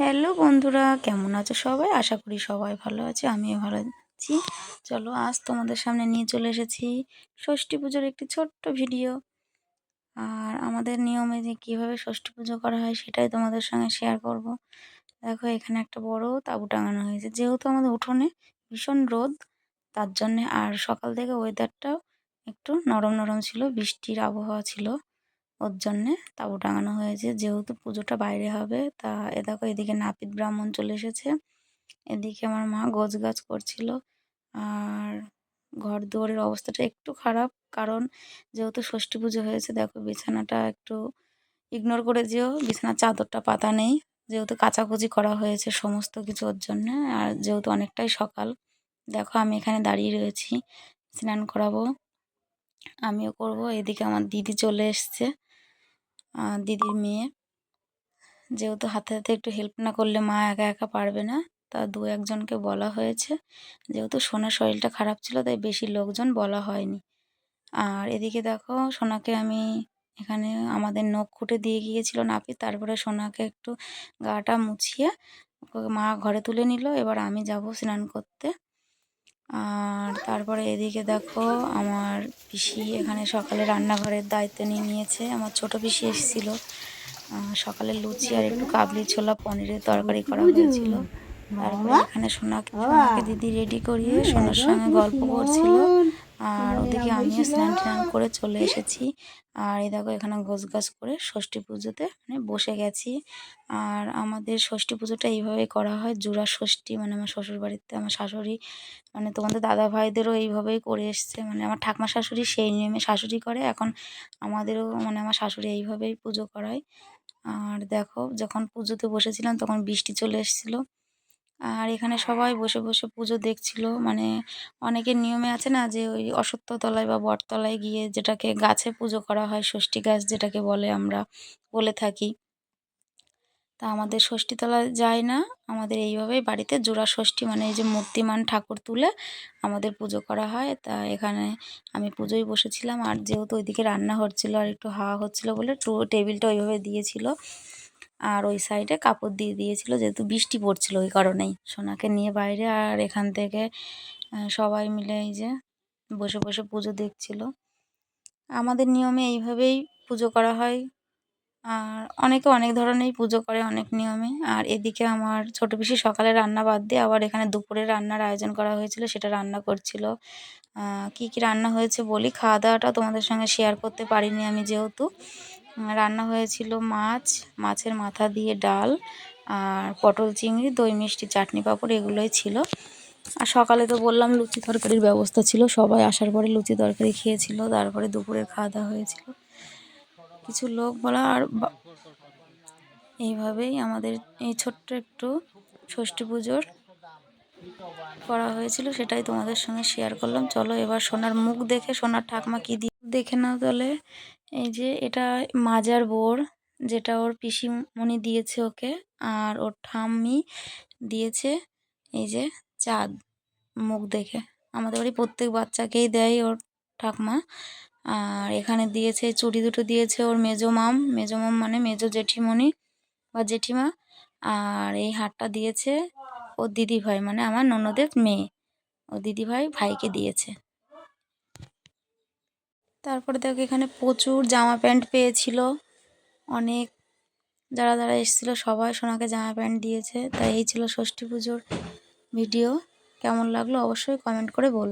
Hello বন্ধুরা, কেমন আছো সবাই? আশা করি সবাই ভালো আছে, আমিও ভালো আছি। চলো, আজ তোমাদের সামনে নিয়ে চলে এসেছি ষষ্ঠী পুজোর একটি ছোট্ট ভিডিও। আর আমাদের নিয়মে যে কীভাবে ষষ্ঠী পুজো করা হয় সেটাই তোমাদের সঙ্গে শেয়ার করব। দেখো, এখানে একটা বড় তাঁবু টাঙানো হয়েছে। যেহেতু আমাদের উঠোনে ভীষণ রোদ, তার জন্যে আর সকাল থেকে ওয়েদারটাও একটু নরম নরম ছিল, বৃষ্টির আবহাওয়া ছিল। ওর জন্যে তাঁবু টাঙানো হয়েছে। যেহেতু পুজোটা বাইরে হবে, তা এ দেখো এদিকে নাপিত ব্রাহ্মণ চলে এসেছে। এদিকে আমার মা গোছ গাছ করছিল। আর ঘর দুয়ারের অবস্থাটা একটু খারাপ, কারণ যেহেতু ষষ্ঠী পুজো হয়েছে, দেখো বিছানাটা একটু ইগনোর করে যেও, বিছানার চাদরটা পাতা নেই। যেহেতু কাচাকুচি করা হয়েছে সমস্ত কিছু ওর জন্যে, আর যেহেতু অনেকটাই সকাল, দেখো আমি এখানে দাঁড়িয়ে রয়েছি, স্নান করাবো, আমিও করব। এদিকে আমার দিদি চলে এসছে। দিদির মেয়ে। যেহেতু হাতে হাতে একটু হেল্প না করলে মা একা একা পারবে না, তা দু একজনকে বলা হয়েছে। যেহেতু সোনার শরীরটা খারাপ ছিল, তাই বেশি লোকজন বলা হয়নি। আর এদিকে দেখো, সোনাকে আমি এখানে আমাদের নখ খুঁটে দিয়ে গিয়েছিল নাপি তারপরে সোনাকে একটু গাটা মুছিয়ে মা ঘরে তুলে নিল। এবার আমি যাব স্নান করতে। আর তারপরে এদিকে দেখো আমার পিসি এখানে সকালে রান্নাঘরের দায়িত্ব নিয়ে নিয়েছে। আমার ছোট পিসি এসেছিল। সকালে লুচি আর একটু কাবলি ছোলা পনিরের তরকারি করা হয়েছিল। তারপরে এখানে সোনাকে দিদি রেডি করিয়ে সোনার সঙ্গে গল্প করছিল। আর ওদিকে আমিও স্নান টান করে চলে এসেছি। আর এই দেখো এখানে গোছ গাছ করে ষষ্ঠী পুজোতে মানে বসে গেছি। আর আমাদের ষষ্ঠী পুজোটা এইভাবেই করা হয় জোড়া ষষ্ঠী মানে আমার শ্বশুর বাড়িতে আমার শাশুড়ি মানে তোমাদের দাদা ভাইদেরও এইভাবেই করে এসছে। মানে আমার ঠাকমা শাশুড়ি সেই নিয়মে শাশুড়ি করে এখন আমাদেরও মানে আমার শাশুড়ি এইভাবেই পুজো করায়। আর দেখো যখন পুজোতে বসেছিলাম তখন বৃষ্টি চলে এসেছিল। আর এখানে সবাই বসে বসে পুজো দেখছিল। মানে অনেকের নিয়মে আছে না যে ওই অসত্যতলায় বা বটতলায় গিয়ে যেটাকে গাছে পুজো করা হয় ষষ্ঠী গাছ যেটাকে বলে আমরা বলে থাকি। তা আমাদের ষষ্ঠীতলায় যায় না। আমাদের এইভাবেই বাড়িতে জোড়া ষষ্ঠী মানে এই যে মূর্তিমান ঠাকুর তুলে আমাদের পুজো করা হয়। তা এখানে আমি পুজোয় বসেছিলাম। আর যেহেতু ওইদিকে রান্না হচ্ছিল আর একটু হাওয়া হচ্ছিল বলে টু টেবিলটা ওইভাবে দিয়েছিল। আর ওই সাইডে কাপড় দিয়ে দিয়েছিল, যেহেতু বৃষ্টি পড়ছিল ওই কারণেই। সোনাকে নিয়ে বাইরে আর এখান থেকে সবাই মিলে এই যে বসে বসে পুজো দেখছিল। আমাদের নিয়মে এইভাবেই পুজো করা হয়। আর অনেকে অনেক ধরনেরই পুজো করে অনেক নিয়মে। আর এদিকে আমার ছোটো পিসি সকালে রান্না বাদ দিয়ে আবার এখানে দুপুরে রান্নার আয়োজন করা হয়েছিল, সেটা রান্না করছিল। কি কি রান্না হয়েছে বলি, খাওয়া দাওয়াটা তোমাদের সঙ্গে শেয়ার করতে পারিনি আমি যেহেতু। রান্না হয়েছিল মাছ, মাছের মাথা দিয়ে ডাল আর পটল চিংড়ি, দই মিষ্টি, চাটনি পাঁপড়, এগুলোই ছিল। আর সকালে তো বললাম লুচি তরকারির ব্যবস্থা ছিল। সবাই আসার পরে লুচি তরকারি খেয়েছিল, তারপরে দুপুরের খাওয়া দাওয়া হয়েছিল। কিছু লোক বলা আর এইভাবেই আমাদের এই ছোট্ট একটু ষষ্ঠী পুজোর করা হয়েছিল, সেটাই তোমাদের সঙ্গে শেয়ার করলাম। চলো এবার সোনার মুখ দেখে, সোনার ঠাকমা কী দিয়ে দেখে নাও তাহলে। এই যে এটা মাজার বোর, যেটা ওর পিসিমণি দিয়েছে ওকে, আর ওর ঠাম্মি দিয়েছে এই যে চাঁদ মুখ দেখে। আমাদের বাড়ি প্রত্যেক বাচ্চাকেই দেয় ওর ঠাকমা। আর এখানে দিয়েছে, চুড়ি দুটো দিয়েছে ওর মেজো মাম। মেজো মাম মানে মেজো জেঠিমণি বা জেঠিমা। আর এই হারটা দিয়েছে ওর দিদি ভাই মানে আমার ননদের মেয়ে। ও দিদি ভাই ভাইকে দিয়েছে। তারপরে দেখো এখানে প্রচুর জামা প্যান্ট পেয়েছিল। অনেক যারা যারা এসেছিল সবাই সোনাকে জামা প্যান্ট দিয়েছে। তাই এই ছিল ষষ্ঠী পুজোর ভিডিও। কেমন লাগল অবশ্যই কমেন্ট করে বল